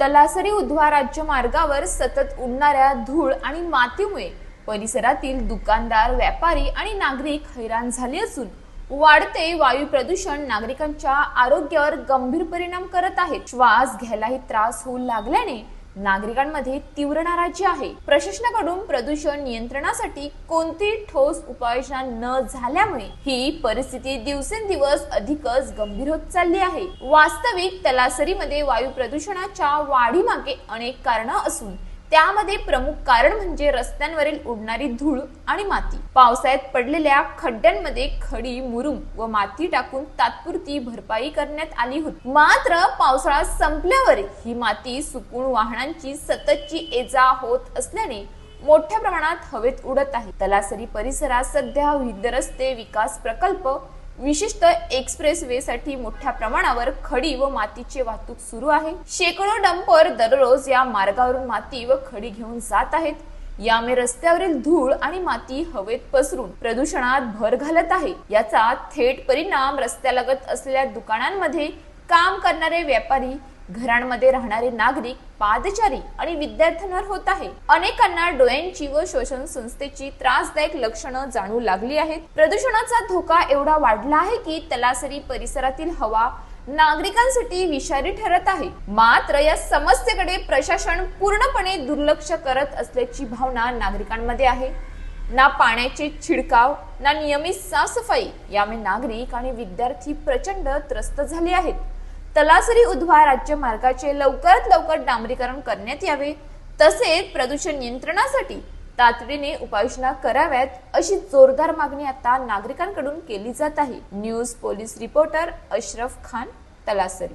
तलासरी उद्वा राज्य मार्गावर सतत उडणाऱ्या धूळ आणि मातीमुळे परिसरातील दुकानदार व्यापारी आणि नागरिक हैराण झाले असून वाढते वायू प्रदूषण नागरिकांच्या आरोग्यावर गंभीर परिणाम करत आहे श्वास घ्यायलाही त्रास होऊ लागल्याने नागरिकांमध्ये तीव्र नाराजी आहे. प्रशासनाकडून प्रदूषण नियंत्रणासाठी कोणती ठोस उपाययोजना न झाल्यामुळे ही परिस्थिती दिवसेंदिवस अधिकच गंभीर होत चालली आहे. वास्तविक तलासरीमध्ये वायू प्रदूषणाच्या वाढीमागे अनेक कारणं असून त्यामध्ये प्रमुख कारण म्हणजे रस्त्यांवरील उडणारी धूळ आणि माती. पावसाळ्यात पडलेल्या खड्ड्यांमध्ये खडी मुरुम व माती टाकून तात्पुरती भरपाई करण्यात आली होती. मात्र पावसाळा संपल्यावर ही माती सुकून वाहनांची सततची एजा होत असल्याने मोठ्या प्रमाणात हवेत उडत आहे. तलासरी परिसरात सध्या विविध रस्ते विकास प्रकल्प विशिष्ट एक्सप्रेस वे साठी मोठ्या प्रमाणावर खडी व मातीची वाहतूक सुरू आहे. शेकडो डंपर दररोज या मार्गावरून माती व खडी घेऊन जात आहेत. यामुळे रस्त्यावरील धूळ आणि माती हवेत पसरून प्रदूषणात भर घालत आहे. याचा थेट परिणाम रस्त्यालगत असलेल्या दुकानांमध्ये काम करणारे व्यापारी घरांमध्ये राहणारे नागरिक पादचारी आणि विद्यार्थ्यांवर होत आहे. अनेकांना डोळ्यांची व श्वसन संस्थेची त्रासदायक लक्षणं जाणू लागली आहेत. प्रदूषणाचा धोका एवढा वाढला आहे की तलासरी परिसरातील हवा नागरिकांसाठी विषारी ठरत आहे. मात्र या समस्येकडे प्रशासन पूर्णपणे दुर्लक्ष करत असल्याची भावना नागरिकांमध्ये आहे. ना पाण्याचे छिडकाव ना नियमित साफसफाई. यामुळे नागरिक आणि विद्यार्थी प्रचंड त्रस्त झाले आहेत. तलासरी उद्वा राज्य मार्गाचे लवकरात लवकर डांबरीकरण करण्यात यावे. तसेच प्रदूषण नियंत्रणासाठी तातडीने उपाययोजना कराव्यात अशी जोरदार मागणी आता नागरिकांकडून केली जात आहे. News police reporter Ashraf Khan Talasari.